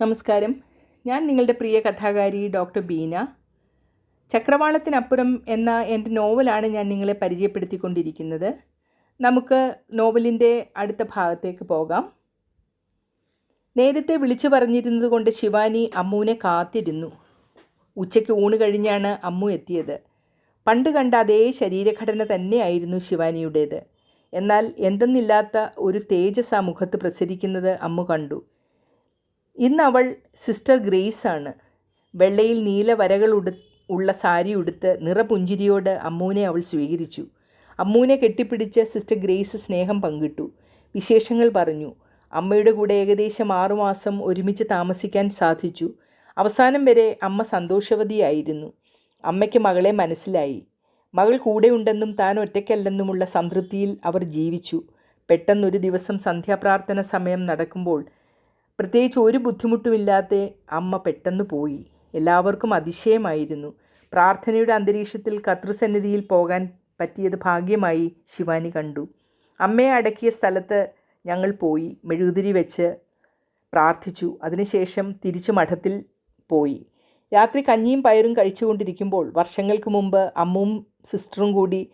നമസ്കാരം. ഞാൻ നിങ്ങളുടെ പ്രിയ കഥാകാരി ഡോക്ടർ ബീന. ചക്രവാളത്തിനപ്പുറം എന്ന എന്റെ നോവലാണ് ഞാൻ നിങ്ങളെ പരിചയപ്പെടുത്തിക്കൊണ്ടിരിക്കുന്നത്. നമുക്ക് നോവലിന്റെ അടുത്ത ഭാഗത്തേക്ക് പോകാം. നേരത്തെ വിളിച്ചു പറഞ്ഞിരുന്നത് കൊണ്ട് ശിവാനി അമ്മുവിനെ കാത്തിരുന്നു. ഉച്ചയ്ക്ക് ഊണ് കഴിഞ്ഞാണ് അമ്മു എത്തിയത്. പണ്ട് കണ്ട അതേ ശരീരഘടന തന്നെയായിരുന്നു ശിവാനിയുടേത്. എന്നാൽ എന്തെന്നില്ലാത്ത ഒരു തേജസ് ആ മുഖത്ത് പ്രസരിക്കുന്നത് അമ്മു കണ്ടു. ഇന്ന് അവൾ സിസ്റ്റർ ഗ്രേസ് ആണ് വെള്ളയിൽ നീല വരകൾ ഉടു ഉള്ള സാരി ഉടുത്ത് നിറപുഞ്ചിരിയോട് അമ്മൂനെ അവൾ സ്വീകരിച്ചു. അമ്മൂനെ കെട്ടിപ്പിടിച്ച് സിസ്റ്റർ ഗ്രേസ് സ്നേഹം പങ്കിട്ടു. വിശേഷങ്ങൾ പറഞ്ഞു. അമ്മയുടെ കൂടെ ഏകദേശം ആറുമാസം ഒരുമിച്ച് താമസിക്കാൻ സാധിച്ചു. അവസാനം വരെ അമ്മ സന്തോഷവതിയായിരുന്നു. അമ്മയ്ക്ക് മകളെ മനസ്സിലായി. മകൾ കൂടെയുണ്ടെന്നും താൻ ഒറ്റയ്ക്കല്ലെന്നുമുള്ള സംതൃപ്തിയിൽ അവർ ജീവിച്ചു. പെട്ടെന്നൊരു ദിവസം സന്ധ്യാപ്രാർത്ഥന സമയം നടക്കുമ്പോൾ പ്രത്യേകിച്ച് ഒരു ബുദ്ധിമുട്ടുമില്ലാതെ അമ്മ പെട്ടെന്ന് പോയി. എല്ലാവർക്കും അതിശയമായിരുന്നു. പ്രാർത്ഥനയുടെ അന്തരീക്ഷത്തിൽ കർത്തൃസന്നിധിയിൽ പോകാൻ പറ്റിയത് ഭാഗ്യമായി ശിവാനി കണ്ടു. അമ്മയെ അടക്കിയ സ്ഥലത്ത് ഞങ്ങൾ പോയി. മെഴുകുതിരി വെച്ച് പ്രാർത്ഥിച്ചു. അതിനുശേഷം തിരിച്ചു മഠത്തിൽ പോയി. രാത്രി കഞ്ഞിയും പയറും കഴിച്ചുകൊണ്ടിരിക്കുമ്പോൾ വർഷങ്ങൾക്ക് മുമ്പ് അമ്മും സിസ്റ്ററും കൂടി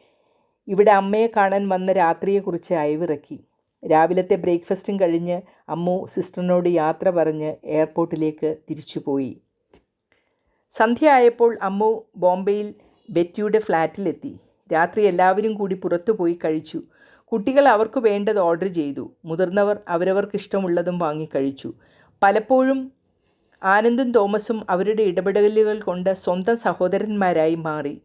ഇവിടെ അമ്മയെ കാണാൻ വന്ന രാത്രിയെക്കുറിച്ച് അയവിറക്കി. രാവിലത്തെ ബ്രേക്ക്ഫാസ്റ്റും കഴിഞ്ഞ് അമ്മു സിസ്റ്ററിനോട് യാത്ര പറഞ്ഞ് എയർപോർട്ടിലേക്ക് തിരിച്ചുപോയി. സന്ധ്യയായപ്പോൾ അമ്മു ബോംബെയിൽ ബെറ്റിയുടെ ഫ്ലാറ്റിലെത്തി. രാത്രി എല്ലാവരും കൂടി പുറത്തു പോയി കഴിച്ചു. കുട്ടികൾ അവർക്ക് വേണ്ടത് ഓർഡർ ചെയ്തു. മുതിർന്നവർ അവരവർക്ക് ഇഷ്ടമുള്ളതും വാങ്ങിക്കഴിച്ചു പലപ്പോഴും ആനന്ദും തോമസും അവരുടെ ഇടപെടലുകൾ കൊണ്ട് സ്വന്തം സഹോദരന്മാരായി മാറി.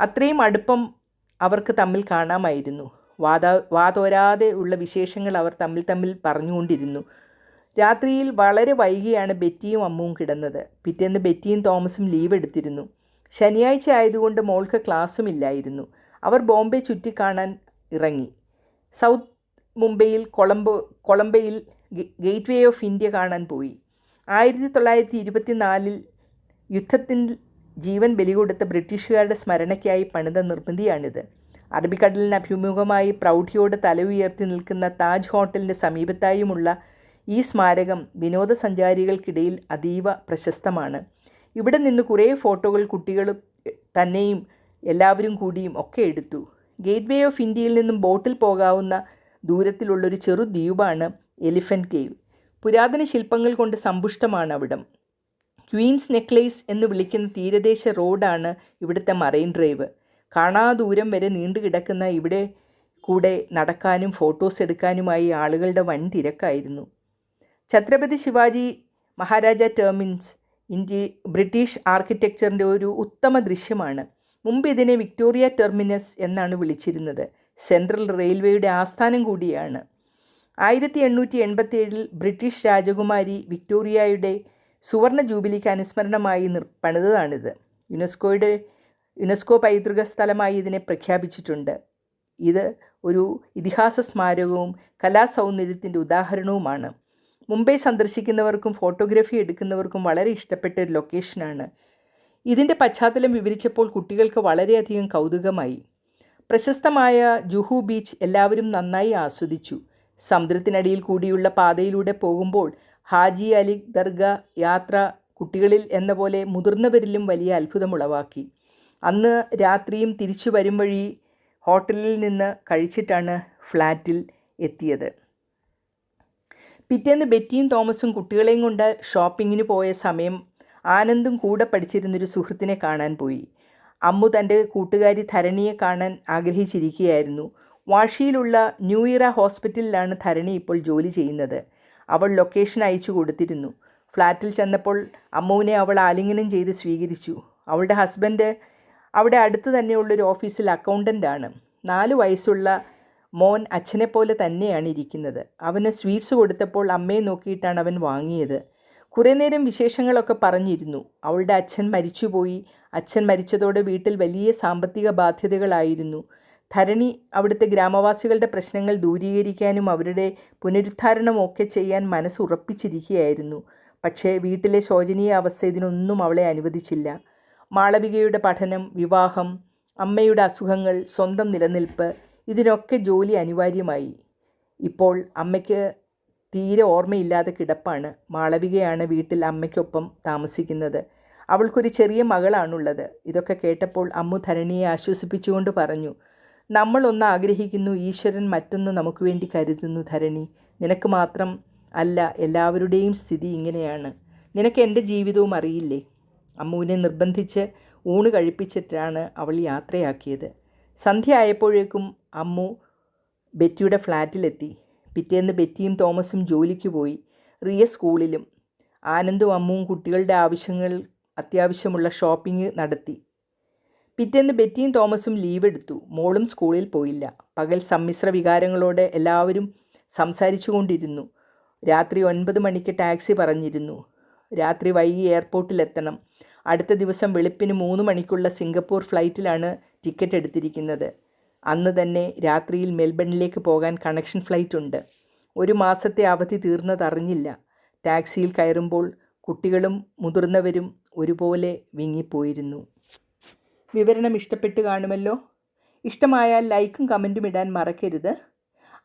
അത്രയും അടുപ്പം അവർക്ക് തമ്മിൽ കാണാമായിരുന്നു. വാത വാതോരാതെ ഉള്ള വിശേഷങ്ങൾ അവർ തമ്മിൽ തമ്മിൽ പറഞ്ഞുകൊണ്ടിരുന്നു. രാത്രിയിൽ വളരെ വൈകിയാണ് ബെറ്റിയും അമ്മുവും കിടന്നത്. പിറ്റേന്ന് ബെറ്റിയും തോമസും ലീവ് എടുത്തിരുന്നു. ശനിയാഴ്ച ആയതുകൊണ്ട് മോൾക്ക് ക്ലാസ്സും ഇല്ലായിരുന്നു. അവർ ബോംബെ ചുറ്റിക്കാണാൻ ഇറങ്ങി. സൗത്ത് മുംബൈയിൽ കൊളംബോ കൊളംബയിൽ ഗേറ്റ് വേ ഓഫ് ഇന്ത്യ കാണാൻ പോയി. ആയിരത്തി തൊള്ളായിരത്തി ഇരുപത്തിനാലിൽ യുദ്ധത്തിൽ ജീവൻ ബലികൊടുത്ത ബ്രിട്ടീഷുകാരുടെ സ്മരണയ്ക്കായി പണിത നിർമ്മിതിയാണിത് അറബിക്കടലിന് അഭിമുഖമായി പ്രൗഢിയോട് തല ഉയർത്തി നിൽക്കുന്ന താജ് ഹോട്ടലിന്റെ സമീപത്തായുമുള്ള ഈ സ്മാരകം വിനോദസഞ്ചാരികൾക്കിടയിൽ അതീവ പ്രശസ്തമാണ്. ഇവിടെ നിന്ന് കുറേ ഫോട്ടോകൾ കുട്ടികൾ തന്നെയും എല്ലാവരും കൂടിയും ഒക്കെ എടുത്തു. ഗേറ്റ് വേ ഓഫ് ഇന്ത്യയിൽ നിന്നും ബോട്ടിൽ പോകാവുന്ന ദൂരത്തിലുള്ളൊരു ചെറു ദ്വീപാണ് എലിഫന്റ് കേവ്. പുരാതന ശില്പങ്ങൾ കൊണ്ട് സമ്പുഷ്ടമാണ് അവിടം. ക്വീൻസ് നെക്ലേസ് എന്ന് വിളിക്കുന്ന തീരദേശ റോഡാണ് ഇവിടുത്തെ മറൈൻ ഡ്രൈവ്. കാണാ ദൂരം വരെ നീണ്ടുകിടക്കുന്ന ഇവിടെ കൂടെ നടക്കാനും ഫോട്ടോസ് എടുക്കാനുമായി ആളുകളുടെ വൻ തിരക്കായിരുന്നു. Chhatrapati Shivaji Maharaj terminus India British ആർക്കിടെക്ചറിന്റെ ഒരു ഉത്തമ ദൃശ്യമാണ്. മുമ്പ് ഇതിനെ വിക്ടോറിയ ടെർമിനസ് എന്നാണ് വിളിച്ചിരുന്നത്. സെൻട്രൽ റെയിൽവേയുടെ ആസ്ഥാനം കൂടിയാണ്. ആയിരത്തി എണ്ണൂറ്റി എൺപത്തി ഏഴിൽ ബ്രിട്ടീഷ് രാജകുമാരി വിക്ടോറിയയുടെ സുവർണ ജൂബിലിക്ക് അനുസ്മരണമായി നിർ പണിതതാണിത്. യുനെസ്കോയുടെ യുനെസ്കോ പൈതൃക സ്ഥലമായി ഇതിനെ പ്രഖ്യാപിച്ചിട്ടുണ്ട്. ഇത് ഒരു ഇതിഹാസ സ്മാരകവും കലാസൗന്ദര്യത്തിന്റെ ഉദാഹരണവുമാണ്. മുംബൈ സന്ദർശിക്കുന്നവർക്കും ഫോട്ടോഗ്രാഫി എടുക്കുന്നവർക്കും വളരെ ഇഷ്ടപ്പെട്ട ഒരു ലൊക്കേഷനാണ്. ഇതിന്റെ പശ്ചാത്തലം വിവരിച്ചപ്പോൾ കുട്ടികൾക്ക് വളരെയധികം കൗതുകമായി. പ്രശസ്തമായ ജുഹു ബീച്ച് എല്ലാവരും നന്നായി ആസ്വദിച്ചു. സമുദ്രത്തിനടിയിൽ കൂടിയുള്ള പാതയിലൂടെ പോകുമ്പോൾ ഹാജി അലി ദർഗ യാത്ര കുട്ടികളിൽ എന്ന പോലെ മുതിർന്നവരിലും വലിയ അത്ഭുതമുളവാക്കി അന്ന് രാത്രിയും തിരിച്ചു വരും വഴി ഹോട്ടലിൽ നിന്ന് കഴിച്ചിട്ടാണ് ഫ്ലാറ്റിൽ എത്തിയത്. പിറ്റേന്ന് ബെറ്റിയും തോമസും കുട്ടികളെയും കൊണ്ട് ഷോപ്പിങ്ങിന് പോയ സമയം ആനന്ദും കൂടെ പഠിച്ചിരുന്നൊരു സുഹൃത്തിനെ കാണാൻ പോയി. അമ്മു തന്റെ കൂട്ടുകാരി ധരണിയെ കാണാൻ ആഗ്രഹിച്ചിരിക്കുകയായിരുന്നു. വാഷിയിലുള്ള ന്യൂ ഇറ ഹോസ്പിറ്റലിലാണ് ധരണി ഇപ്പോൾ ജോലി ചെയ്യുന്നത്. അവൾ ലൊക്കേഷൻ അയച്ചു കൊടുത്തിരുന്നു. ഫ്ലാറ്റിൽ ചെന്നപ്പോൾ അമ്മുവിനെ അവൾ ആലിംഗനം ചെയ്ത് സ്വീകരിച്ചു. അവളുടെ ഹസ്ബൻഡ് അവിടെ അടുത്ത് തന്നെയുള്ളൊരു ഓഫീസിൽ അക്കൗണ്ടന്റാണ്. നാല് വയസ്സുള്ള മോൻ അച്ഛനെ പോലെ തന്നെയാണ് ഇരിക്കുന്നത്. അവന് സ്വീറ്റ്സ് കൊടുത്തപ്പോൾ അമ്മയെ നോക്കിയിട്ടാണ് അവൻ വാങ്ങിയത്. കുറേ നേരം വിശേഷങ്ങളൊക്കെ പറഞ്ഞിരുന്നു. അവളുടെ അച്ഛൻ മരിച്ചുപോയി. അച്ഛൻ മരിച്ചതോടെ വീട്ടിൽ വലിയ സാമ്പത്തിക ബാധ്യതകളായിരുന്നു. ധരണി അവിടുത്തെ ഗ്രാമവാസികളുടെ പ്രശ്നങ്ങൾ ദൂരീകരിക്കാനും അവരുടെ പുനരുദ്ധാരണമൊക്കെ ചെയ്യാൻ മനസ്സുറപ്പിച്ചിരിക്കുകയായിരുന്നു. പക്ഷേ വീട്ടിലെ ശോചനീയ അവസ്ഥ ഇതിനൊന്നും അവളെ അനുവദിച്ചില്ല. മാളവികയുടെ പഠനം വിവാഹം അമ്മയുടെ അസുഖങ്ങൾ സ്വന്തം നിലനിൽപ്പ് ഇതിനൊക്കെ ജോലി അനിവാര്യമായി. ഇപ്പോൾ അമ്മയ്ക്ക് തീരെ ഓർമ്മയില്ലാതെ കിടപ്പാണ് മാളവികയാണ് വീട്ടിൽ അമ്മയ്ക്കൊപ്പം താമസിക്കുന്നത്. അവൾക്കൊരു ചെറിയ മകളാണുള്ളത്. ഇതൊക്കെ കേട്ടപ്പോൾ അമ്മു ധരണിയെ ആശ്വസിപ്പിച്ചുകൊണ്ട് പറഞ്ഞു നമ്മളൊന്ന് ആഗ്രഹിക്കുന്നു ഈശ്വരൻ മറ്റൊന്ന് നമുക്ക് വേണ്ടി കരുതുന്നു ധരണി. നിനക്ക് മാത്രം അല്ല എല്ലാവരുടെയും സ്ഥിതി ഇങ്ങനെയാണ്. നിനക്ക് എന്റെ ജീവിതവും അറിയില്ലേ? അമ്മുവിനെ നിർബന്ധിച്ച് ഊണ് കഴിപ്പിച്ചിട്ടാണ് അവൾ യാത്രയാക്കിയത്. സന്ധ്യ ആയപ്പോഴേക്കും അമ്മു ബെറ്റിയുടെ ഫ്ലാറ്റിലെത്തി. പിറ്റേന്ന് ബെറ്റിയും തോമസും ജോലിക്ക് പോയി. റിയ സ്കൂളിലും. ആനന്ദും അമ്മുവും കുട്ടികളുടെ ആവശ്യങ്ങൾ അത്യാവശ്യമുള്ള ഷോപ്പിംഗ് നടത്തി. പിറ്റേന്ന് ബെറ്റിയും തോമസും ലീവ് എടുത്തു മോളും സ്കൂളിൽ പോയില്ല. പകൽ സമ്മിശ്ര വികാരങ്ങളോടെ എല്ലാവരും സംസാരിച്ചു കൊണ്ടിരുന്നു രാത്രി ഒൻപത് മണിക്ക് ടാക്സി പറഞ്ഞിരുന്നു. രാത്രി വൈകി എയർപോർട്ടിലെത്തണം. അടുത്ത ദിവസം വെളുപ്പിന് മൂന്ന് മണിക്കുള്ള സിംഗപ്പൂർ ഫ്ലൈറ്റിലാണ് ടിക്കറ്റ് എടുത്തിരിക്കുന്നത്. അന്ന് തന്നെ രാത്രിയിൽ മെൽബണിലേക്ക് പോകാൻ കണക്ഷൻ ഫ്ലൈറ്റ് ഉണ്ട്. ഒരു മാസത്തെ അവധി തീർന്നതറിഞ്ഞില്ല. ടാക്സിയിൽ കയറുമ്പോൾ കുട്ടികളും മുതിർന്നവരും ഒരുപോലെ വിങ്ങിപ്പോയിരുന്നു. വിവരണം ഇഷ്ടപ്പെട്ട് കാണുമല്ലോ? ഇഷ്ടമായാൽ ലൈക്കും കമന്റും ഇടാൻ മറക്കരുത്.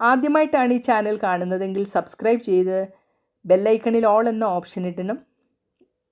ആദ്യമായിട്ടാണ് ഈ ചാനൽ കാണുന്നതെങ്കിൽ സബ്സ്ക്രൈബ് ചെയ്ത് ബെല്ലൈക്കണിൽ ഓൾ എന്ന ഓപ്ഷൻ ഇടണം.